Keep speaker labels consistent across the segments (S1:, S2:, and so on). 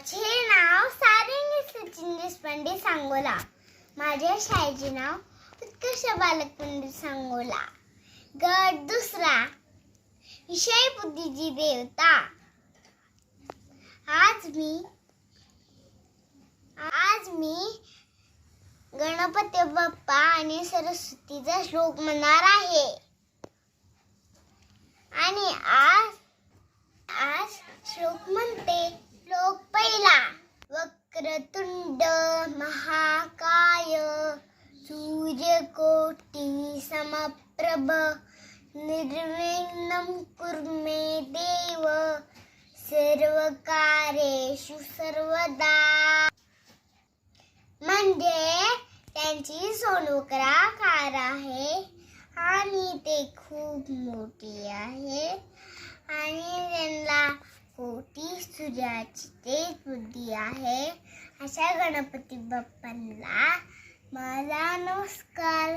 S1: माझे नाव सारंगी सचिन देशपांडे सांगोला. माझ्या शाळेचे नाव उत्कर्ष बालक पंडित सांगोला. गट दुसरा विषय बुद्धीची देवता. आज मी आज मी गणपती बाप्पा आणि सरस्वतीचा श्लोक म्हणणार आहे. आणि सूर्यकोटी समप्रभ निर्विघ्नं कुर्मे देव सर्वकारेषु सर्वदा। म्हणजे त्यांची सोनोकराकार आहे आणि ते खूप मोठी आहे. आणि त्यांना कोटी सूर्याची तेज बुद्धी आहे. अशा गणपती बाप्पांना मला नमस्कार.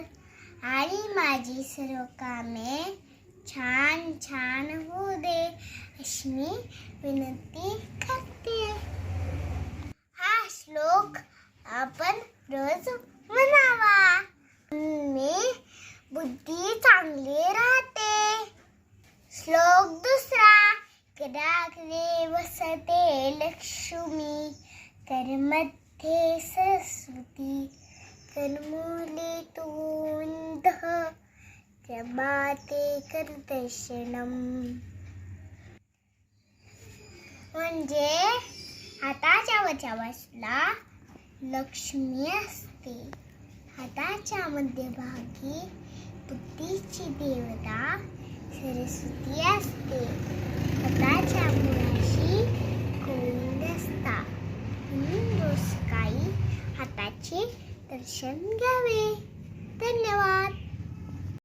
S1: आणि माझी सर्व कामे छान छान होऊ दे अशी मी विनंती करते. हा श्लोक आपण रोज म्हणावा. मी बुद्धी चांगली राहते. श्लोक दुसरा ग्राहकने वसते लक्ष्मी करमध्ये सरस्वती कर्मूले प्रभाते करदर्शनम म्हणजे हाताच्या वरच्या बाजूला लक्ष्मी असते हाताच्या मध्यभागी बुद्धीची देवता सरस्वती असते हाताच्या दर्शन घ्यावे. धन्यवाद.